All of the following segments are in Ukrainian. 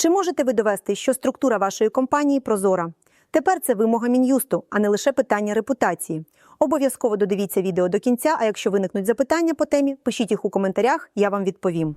Чи можете ви довести, що структура вашої компанії прозора? Тепер це вимога мін'юсту, а не лише питання репутації. Обов'язково додивіться відео до кінця. А якщо виникнуть запитання по темі, пишіть їх у коментарях, я вам відповім.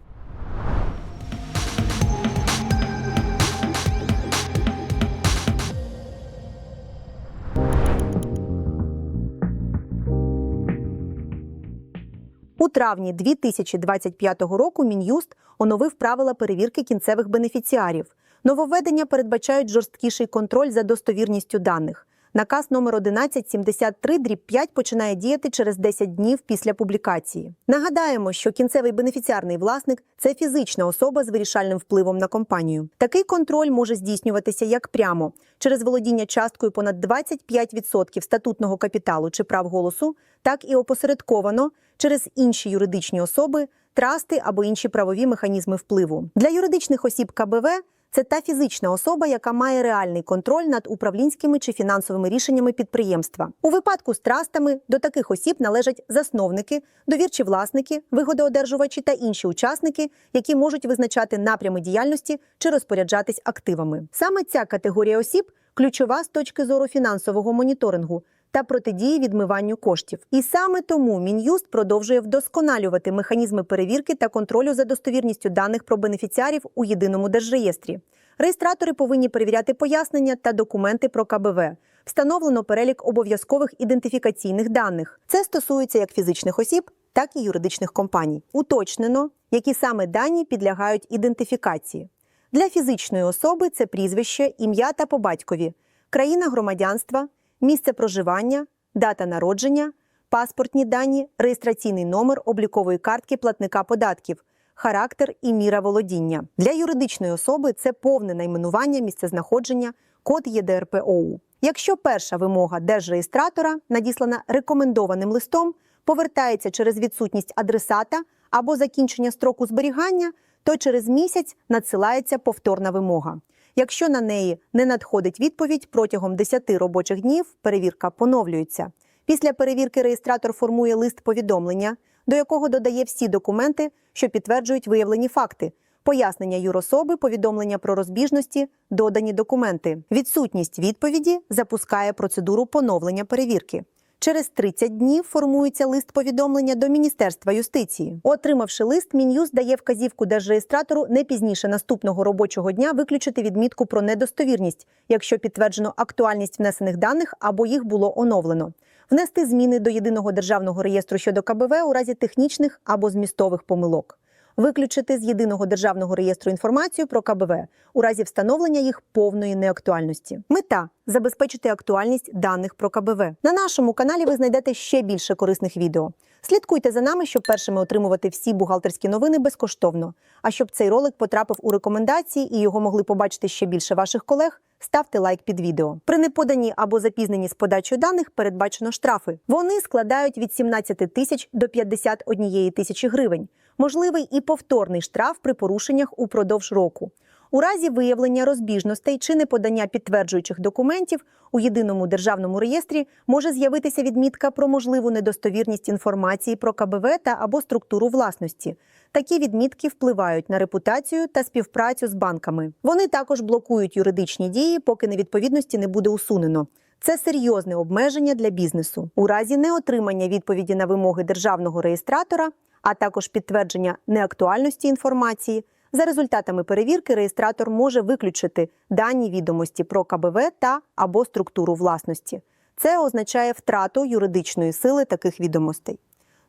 У травні 2025 року Мін'юст оновив правила перевірки кінцевих бенефіціарів. Нововведення передбачають жорсткіший контроль за достовірністю даних. Наказ номер 1173 дріб 5 починає діяти через 10 днів після публікації. Нагадаємо, що кінцевий бенефіціарний власник це фізична особа з вирішальним впливом на компанію. Такий контроль може здійснюватися як прямо через володіння часткою понад 25% статутного капіталу чи прав голосу, так і опосередковано через інші юридичні особи, трасти або інші правові механізми впливу. Для юридичних осіб КБВ це та фізична особа, яка має реальний контроль над управлінськими чи фінансовими рішеннями підприємства. У випадку з трастами до таких осіб належать засновники, довірчі власники, вигодоодержувачі та інші учасники, які можуть визначати напрями діяльності чи розпоряджатись активами. Саме ця категорія осіб ключова з точки зору фінансового моніторингу та протидії відмиванню коштів. І саме тому Мін'юст продовжує вдосконалювати механізми перевірки та контролю за достовірністю даних про бенефіціарів у єдиному держреєстрі. Реєстратори повинні перевіряти пояснення та документи про КБВ. Встановлено перелік обов'язкових ідентифікаційних даних. Це стосується як фізичних осіб, так і юридичних компаній. Уточнено, які саме дані підлягають ідентифікації. Для фізичної особи це прізвище, ім'я та по батькові, країна громадянства, місце проживання, дата народження, паспортні дані, реєстраційний номер облікової картки платника податків, характер і міра володіння. Для юридичної особи це повне найменування місцезнаходження, код ЄДРПОУ. Якщо перша вимога держреєстратора, надіслана рекомендованим листом, повертається через відсутність адресата або закінчення строку зберігання, то через місяць надсилається повторна вимога. Якщо на неї не надходить відповідь протягом 10 робочих днів, перевірка поновлюється. Після перевірки реєстратор формує лист повідомлення, до якого додає всі документи, що підтверджують виявлені факти, пояснення юрособи, повідомлення про розбіжності, додані документи. Відсутність відповіді запускає процедуру поновлення перевірки. Через 30 днів формується лист повідомлення до Міністерства юстиції. Отримавши лист, Мін'юст дає вказівку держреєстратору не пізніше наступного робочого дня виключити відмітку про недостовірність, якщо підтверджено актуальність внесених даних або їх було оновлено. Внести зміни до єдиного державного реєстру щодо КБВ у разі технічних або змістових помилок. Виключити з єдиного державного реєстру інформацію про КБВ у разі встановлення їх повної неактуальності. Мета забезпечити актуальність даних про КБВ. На нашому каналі ви знайдете ще більше корисних відео. Слідкуйте за нами, щоб першими отримувати всі бухгалтерські новини безкоштовно. А щоб цей ролик потрапив у рекомендації і його могли побачити ще більше ваших колег. Ставте лайк під відео. При неподанні або запізненні з подачою даних передбачено штрафи. Вони складають від 17 тисяч до 51 тисячі гривень. Можливий і повторний штраф при порушеннях упродовж року. У разі виявлення розбіжностей чи неподання підтверджуючих документів у єдиному державному реєстрі може з'явитися відмітка про можливу недостовірність інформації про КБВ та або структуру власності. Такі відмітки впливають на репутацію та співпрацю з банками. Вони також блокують юридичні дії, поки невідповідності не буде усунено. Це серйозне обмеження для бізнесу. У разі неотримання відповіді на вимоги державного реєстратора, а також підтвердження неактуальності інформації. За результатами перевірки реєстратор може виключити дані відомості про КБВ та або структуру власності. Це означає втрату юридичної сили таких відомостей.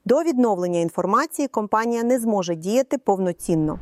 До відновлення інформації компанія не зможе діяти повноцінно.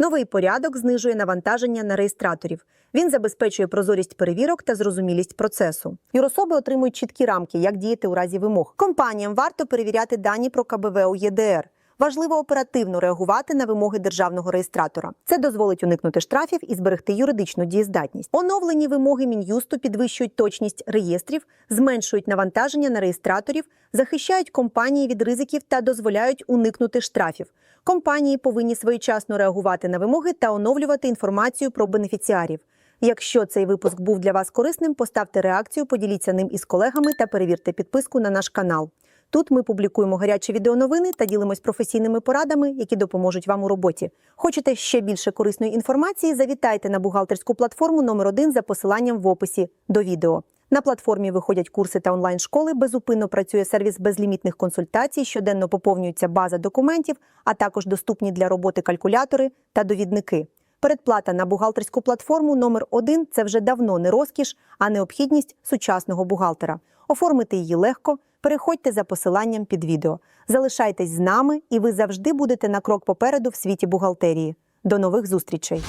Новий порядок знижує навантаження на реєстраторів. Він забезпечує прозорість перевірок та зрозумілість процесу. Юрособи отримують чіткі рамки, як діяти у разі вимог. Компаніям варто перевіряти дані про КБВ у ЄДР. Важливо оперативно реагувати на вимоги державного реєстратора. Це дозволить уникнути штрафів і зберегти юридичну дієздатність. Оновлені вимоги мін'юсту підвищують точність реєстрів, зменшують навантаження на реєстраторів, захищають компанії від ризиків та дозволяють уникнути штрафів. Компанії повинні своєчасно реагувати на вимоги та оновлювати інформацію про бенефіціарів. Якщо цей випуск був для вас корисним, поставте реакцію, поділіться ним із колегами та перевірте підписку на наш канал. Тут ми публікуємо гарячі відеоновини та ділимось професійними порадами, які допоможуть вам у роботі. Хочете ще більше корисної інформації? Завітайте на бухгалтерську платформу номер 1 за посиланням в описі до відео. На платформі виходять курси та онлайн-школи. Безупинно працює сервіс безлімітних консультацій, щоденно поповнюється база документів, а також доступні для роботи калькулятори та довідники. Передплата на бухгалтерську платформу номер 1 це вже давно не розкіш, а необхідність сучасного бухгалтера. Оформити її легко. Переходьте за посиланням під відео. Залишайтесь з нами, і ви завжди будете на крок попереду в світі бухгалтерії. До нових зустрічей!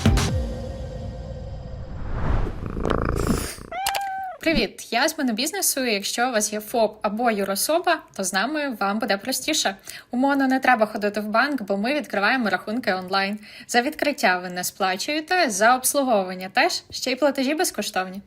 Привіт, я з монобізнесу. і Якщо у вас є ФОП або юрособа, то з нами вам буде простіше. Умовно не треба ходити в банк, бо ми відкриваємо рахунки онлайн. За відкриття ви не сплачуєте, за обслуговування теж ще й платежі безкоштовні.